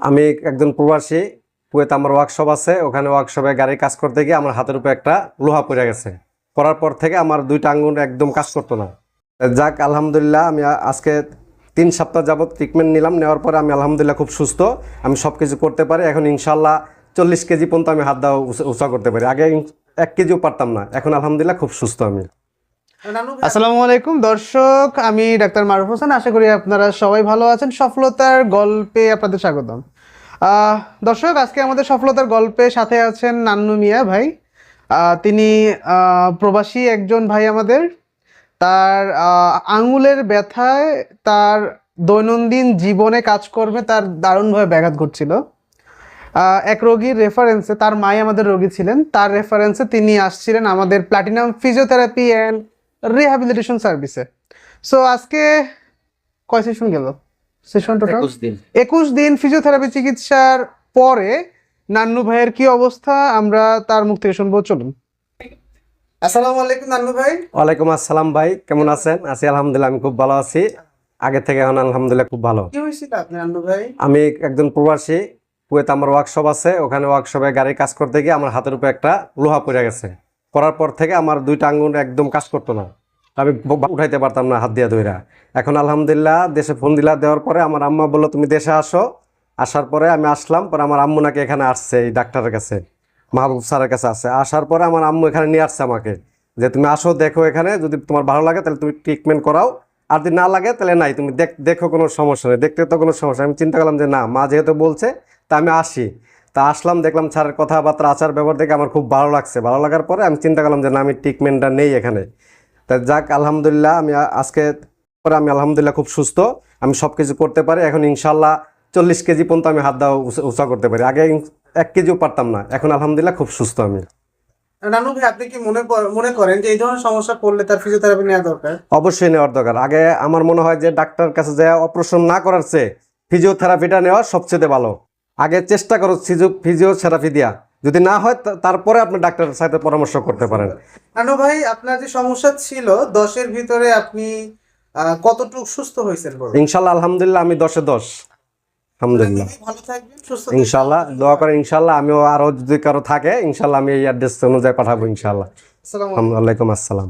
আমি একজন প্রবাসী, কুয়েত আমার ওয়ার্কশপ আছে, ওখানে ওয়ার্কশপে গাড়ি কাজ করতে গিয়ে আমার হাতের উপরে একটা লোহা পড়ে গেছে। পড়ার পর থেকে আমার দুইটা আঙ্গুল একদম কাজ করতো না। যাক, আলহামদুলিল্লাহ, আমি আজকে তিন সপ্তাহ যাবৎ ট্রিটমেন্ট নিলাম, নেওয়ার পরে আমি আলহামদুলিল্লাহ খুব সুস্থ। আমি সব কিছু করতে পারি, এখন ইনশাল্লাহ চল্লিশ কেজি পর্যন্ত আমি হাত দেওয়া উঁচা- করতে পারি। আগে এক কেজিও পারতাম না, এখন আলহামদুলিল্লাহ খুব সুস্থ আমি। আসসালামু আলাইকুম। দর্শক, আমি ডাক্তার মারুফ হোসেন। আশা করি আপনারা সবাই ভালো আছেন। সফলতার গল্পে আপনাদের স্বাগতম। দর্শক, আজকে আমাদের সফলতার গল্পে সাথে আছেন নান্নু মিয়া ভাই। তিনি প্রবাসী একজন ভাই আমাদের। তার আঙুলের ব্যথায় তার দৈনন্দিন জীবনে কাজকর্মে তার দারুণভাবে ব্যাঘাত ঘটছিল। এক রোগীর রেফারেন্সে তার মাই আমাদের রোগী ছিলেন। তার রেফারেন্সে তিনি আসছিলেন আমাদের প্লাটিনাম ফিজিওথেরাপি অ্যান্ড রিহ্যাবিলিটেশন সার্ভিসে সো আজকে কয় সেশন গেল? সেশন টোটাল দিন। একুশ দিন ফিজিওথেরাপি চিকিৎসার পরে নান্নু ভাইয়ের কি অবস্থা? আমরা তার মুখ থেকে শুনব চলুন। আসসালামু আলাইকুম নান্নু ভাই। ওয়ালাইকুম আসসালাম ভাই কেমন আছেন? আছি আলহামদুলিল্লাহ আমি খুব ভালো আছি। আগে থেকে এখন আলহামদুলিল্লাহ খুব ভালো। কি হয়েছিল আপনি নান্নু ভাই? আমি একজন প্রবাসী কুয়েত আমার ওয়ার্কশপ আছে ওখানে ওয়ার্কশপে গাড়ি কাজ করতে গিয়ে আমার হাতের উপরে একটা লোহা পড়ে গেছে। পড়ার পর থেকে আমার দুইটা আঙ্গুল একদম কাজ করতো না। আমি উঠাইতে পারতাম না হাত দিয়ে ধইরা। এখন আলহামদুলিল্লাহ দেশে ফোন দিলা, দেওয়ার পরে আমার আম্মা বলল, তুমি দেশে আসো। আসার পরে আমি আসলাম, পরে আমার আম্মু নাকি এখানে আসছে, এই ডাক্তারের কাছে, মাহবুব স্যারের কাছে আসছে। আসার পরে আমার আম্মু এখানে নিয়ে আসছে আমাকে, যে তুমি আসো, দেখো এখানে, যদি তোমার ভালো লাগে তাহলে তুমি ট্রিটমেন্ট করাও, আর যদি না লাগে তাহলে নাই, তুমি দেখ, দেখো কোনো সমস্যা নেই, দেখতে তো কোনো সমস্যা। আমি চিন্তা করলাম যে না, মা যেহেতু বলছে, তা আমি আসি। তা আসলাম, দেখলাম স্যারের কথাবার্তা আচার ব্যবহার দেখে আমার খুব ভালো লাগছে। ভালো লাগার পরে আমি চিন্তা করলাম যে না, আমি ট্রিটমেন্টটা নেই এখানে। তা যাক আলহামদুলিল্লাহ আমি আজকে পরে আমি আলহামদুলিল্লাহ খুব সুস্থ। আমি সব কিছু করতে পারি। এখন ইনশাল্লাহ চল্লিশ কেজি পর্যন্ত আমি হাত দেওয়া উঁচা- করতে পারি। আগে এক কেজিও পারতাম না। এখন আলহামদুলিল্লাহ খুব সুস্থ আমি। ভাই আপনি কি মনে মনে করেন যে এই ধরনের সমস্যা পড়লে তার ফিজিওথেরাপি নেওয়া দরকার? অবশ্যই নেওয়ার দরকার। আগে আমার মনে হয় যে ডাক্তার কাছে অপারেশন না করার চেয়ে ফিজিওথেরাপিটা নেওয়া সবচেয়ে ভালো। আগে চেষ্টা করো ফিজিও ফিজিওথেরাপি দেওয়া যদি না হয় তারপরে আপনি ডাক্তারের সাথে পরামর্শ করতে পারেন। নান্নু ভাই আপনার যে সমস্যা ছিল দশের ভিতরে আপনি কতটুকু সুস্থ হয়েছেন বলুন? ইনশাল্লাহ আলহামদুলিল্লাহ আমি দশে দশ। আলহামদুলিল্লাহ। ইনশাল্লাহ দোয়া করে ইনশাল্লাহ আমিও যদি কারও থাকে ইনশাল্লাহ আমি এই অ্যাড্রেস অনুযায়ী পাঠাবো ইনশাল্লাহ। আলাইকুম। আসসালাম।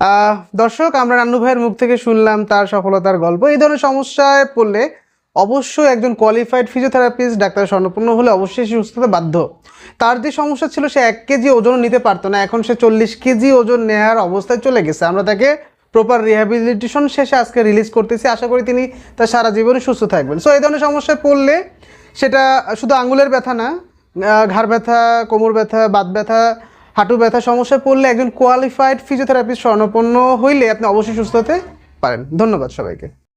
আহ, দর্শক আমরা নান্নু ভাইয়ের মুখ থেকে শুনলাম তার সফলতার গল্প। এই ধরনের সমস্যায় পড়লে অবশ্যই একজন কোয়ালিফাইড ফিজিওথেরাপিস্ট ডাক্তার স্বর্ণপূর্ণ হলে অবশ্যই সে সুস্থ হতে বাধ্য। তার যে সমস্যা ছিল, সে এক কেজি ওজনও নিতে পারতো না। এখন সে চল্লিশ কেজি ওজন নেওয়ার অবস্থায় চলে গেছে। আমরা তাকে প্রপার রিহ্যাবিলিটেশন শেষে আজকে রিলিজ করতেছি। আশা করি তিনি তার সারা জীবনে সুস্থ থাকবেন। সো এই ধরনের সমস্যায় পড়লে সেটা শুধু আঙ্গুলের ব্যথা না ঘাড় ব্যথা, কোমর ব্যথা, বাত ব্যথা, হাঁটু ব্যথা সমস্যায় পড়লে একজন কোয়ালিফাইড ফিজিওথেরাপিস্ট স্বর্ণপন্ন হইলে আপনি অবশ্যই সুস্থ হতে পারেন। ধন্যবাদ সবাইকে।